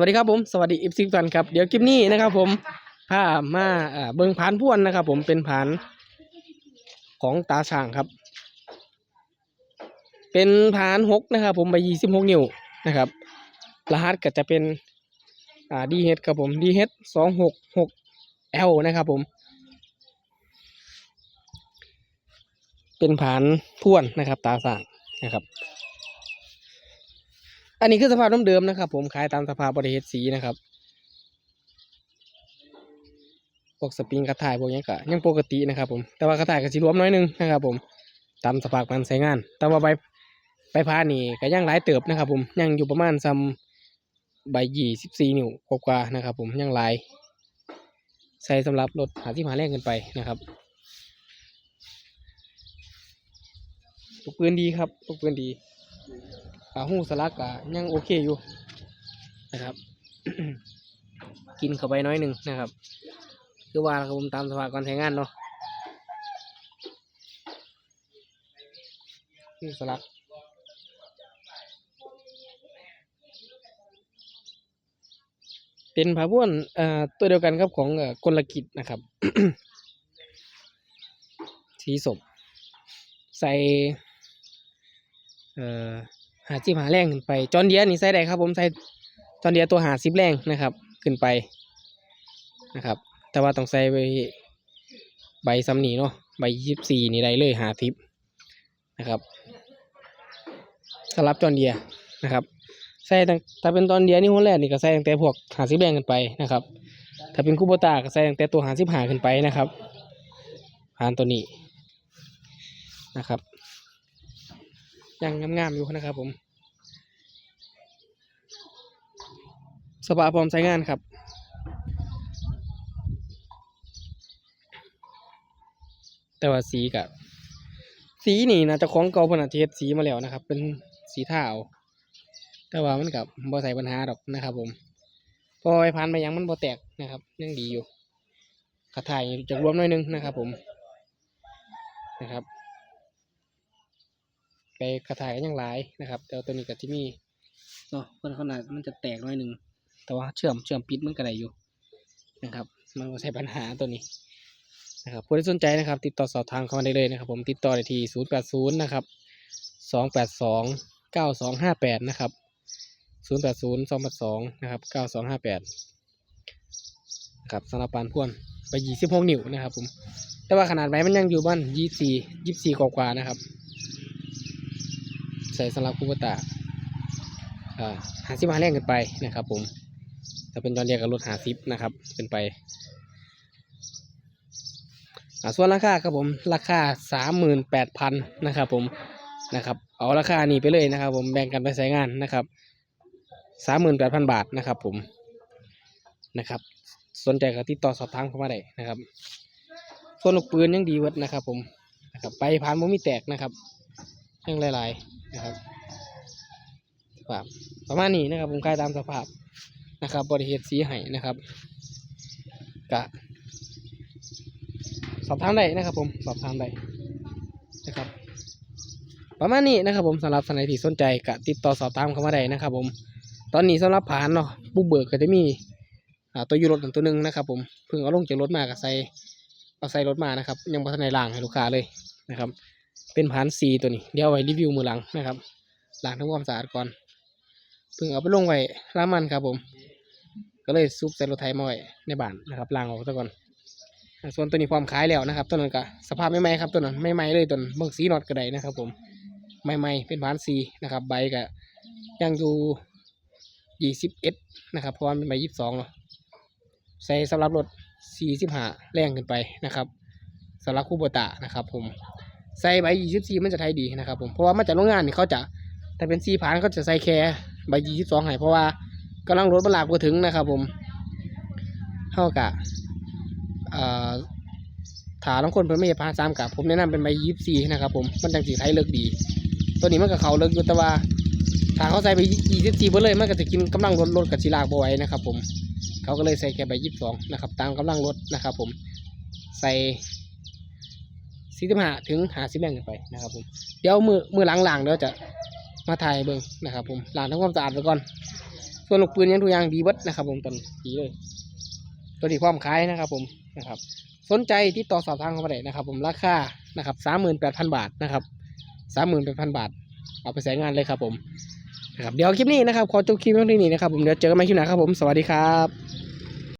วัสดีครับผมสวัสดีอีฟซิฟันครับเดี๋ยวคลิปนี้นะครับ ผมพามาเอ่อเบิ่งผานพ่วนนะครับ ผมเป็นผานของตาช่างครับ เป็นผานหกนะครับ ผมใบยี่สิบหกนิ้วนะครับ รหัสก็จะเป็นอ่าดีเฮดครับผมดีเฮดสองหกหกเอลนะครับ ผม เป็นผานพ่วนนะครับ ตาช่างนะครับ อันนี้คือสภาพเดิมๆนะครับ ผมขายตามสภาพบริเฮดสีนะครับพวกสปริงกระถ่ายพวกนี้ก็ยังปกตินะครับ ผมแต่ว่ากระถ่ายก็สิรวมน้อยหนึงนะครับ ผมตามสภาพการใช้งาน แต่ว่าใบใบพานี่ก็ยังหลายเติบนะครับ ผมยังอยู่ประมาณซ้ำใบยี่สิบสี่นิ้วกว่าๆนะครับ ผมยังหลายใช้สำหรับรถหาที่หาแรงกันไปนะครับปกปืนดีครับปกปืนดี ขาหูสลักอะยังโอเคอยู่นะครับ กินเข้าไปน้อยหนึ่งนะครับคือว่าครับผมตามสภาพการใช้งานเนาะหูสลักเป็นผาบ้วนเอ่อตัวเดียวกันครับของกลกิจนะครับสีสมใส่ เอ่อ หาสิบหาแรงขึ้นไป จอนเดียนี่ใส่ได้ครับผมใส่จอนเดียตัวหาสิบแรงนะครับ ขึ้นไปนะครับ แต่ว่าต้องใส่ใบใบซ้ำนี่เนาะใบยี่สิบสี่นี่ได้เลยหาทิปนะครับสำหรับจอนเดียนะครับใส่ตั้งถ้าเป็นตอนเดียนี่หัวแรกนี่ก็ใส่ตั้งแต่พวกหาสิบแรงขึ้นไปนะครับ ถ้าเป็นคูโบตาก็ใส่ตั้งแต่ตัวหาสิบหาขึ้นไปนะครับผ่านตัวนี้นะครับ ยังงามๆอยู่นะครับผมสภาพพร้อมใช้งานครับแต่ว่าสีกับสีนี่นะจะของเก่าเพนาเฮ็ดสีมาแล้วนะครับ เป็นสีเทาแต่ว่ามันกับบ่ใส่ปัญหาดอกนะครับ ผมพอไปพันไปยังมันบ่แตกนะครับยังดีอยู่กระถ่ายจะรวมหน่อยนึงนะครับ ผมนะครับ ไปกระถ่ายกันยังหลายนะครับแต่ตัวนี้ก็ที่มีเนาะคนขนาดมันจะแตกน้อยหนึ่งแต่ว่าเชื่อมเชื่อมปิดมันก็ได้อยู่นะครับ มันก็ใช้ปัญหาตัวนี้นะครับผู้ที่สนใจนะครับ ติดต่อสอบทางเข้ามาได้เลยนะครับ ผมติดต่อได้ที่ศูนย์แปดศูนย์นะครับสองแปดสองเก้าสองห้าแปดนะครับศูนย์แปดศูนย์สองแปดสองนะครับเก้าสองห้าแปดนะครับสำหรับปานพ่วนไปยี่สิบหกนิ้วนะครับผมแต่ว่าขนาดใบมันยังอยู่บ้านยี่สี่ยี่สี่กว่าๆนะครับ ใส่สำหรับคูปตาหาซิบหาแรงกันไปนะครับ ผมถ้าเป็นจอนเดียกับรถหาซิปนะครับเป็นไปส่วนราคาครับผมราคาสามหมื่นแปดพันนะครับผมนะครับ เอาราคานี้ไปเลยนะครับ ผมแบ่งกันไปใช้งานนะครับสามหมื่นแปดพันบาทนะครับ ผมนะครับ สนใจก็ติดต่อสอบถามเข้ามาได้นะครับ ส่วนลูกปืนยังดีเวัดนะครับ ผมนะครับไปผ่านบ่มีแตกนะครับ ยังหลายๆนะครับสภาพประมาณนี้นะครับ ผมกายตามสภาพนะครับบริเหตุสีไห้นะครับกะสอบถามได้นะครับ ผมสอบถามได้นะครับ ประมาณนี้นะครับ ผมสำหรับสนที่สนใจกะติดต่อสอบถามเข้ามาได้นะครับ ผม ตอนนี้สำหรับผ่านเนาะบุกเบิกก็จะมีตัวยูรถตัวหนึ่งนะครับ ผมเพิ่งเอาลงจากรถมากับใส่เอาใส่รถมานะครับ ยังบ่ทันได้ล้างให้ลูกค้าเลยนะครับ เป็นผานซีตัวนี้ เดี๋ยวไว้รีวิวมือหลังนะครับล้างทำความสะอาดก่อนเพิ่งเอาไปลงไว้ร้านมันครับผม ก็เลยซุปใส่รถไถมาไว้ในบ้านนะครับล้างออกซะก่อนส่วนตัวนี้พร้อมขายแล้วนะครับตัวนั้นก็สภาพไม่ไหม้ครับตัวนั้นไม่ไหม้เลยตัวนั้นเบิ่งสีนอตก็ไดนะครับ ผมไม่ไหม้เป็นผานซีนะครับ ใบก็ยังอยู่ยี่สิบเอ็ดนะครับเพราะว่ามันเป็นใบยี่สิบสองเนาะใส่สำหรับรถสี่สิบห้าแรงขึ้นไปนะครับสำหรับคูโบตานะครับ ผม ใส่ใบยี่สิบสี่มันจะไทยดีนะครับผมเพราะว่ามาจากโรงงานนี่เขาจะแต่เป็นซีผานเขาจะใส่แค่ใบยี่สิบสองให้เพราะว่ากำลังรถมันหลากมาถึงนะครับผมเท่ากับถาลางคนเพิ่นไม่เห็นพานสามกับผมแนะนำเป็นใบยี่สิบสี่นะครับผมมันจังสีไทยเลิกดี ตัวนี้มันกับเขาเลิกอยู่แต่ว่าถ้าเขาใส่ไปยี่สิบสี่เบเลยมันก็จะกินกำลังรถรถกับชีลากบไว้นะครับผมเขาก็เลยใส่แค่ใบยี่สิบสองนะครับตามกำลังรถนะครับผมใส่ สี่สิบห้าถึงหาสิบแรงกันไปนะครับผมเดี๋ยวมือมือหลังๆเดี๋ยวจะมาถ่ายเบิ่งนะครับ ผมล้างทำความสะอาดไปก่อน ส่วนลูกปืนยังทุกอย่างดีเบิดนะครับ ผมตอนนี้ดีเลยตัวที่พร้อมขายนะครับ ผมนะครับ สนใจที่ต่อสอบทางเข้ามาได้นะครับ ผมราคานะครับสามหมื่นแปดพันบาทนะครับสามหมื่นแปดพันบาท เอาไปใช้งานเลยครับผมนะครับเดี๋ยวคลิปนี้นะครับขอจบคลิปเพียงเท่านี้นะครับผมเดี๋ยวเจอกันใหม่คลิปหน้าครับผมสวัสดีครับ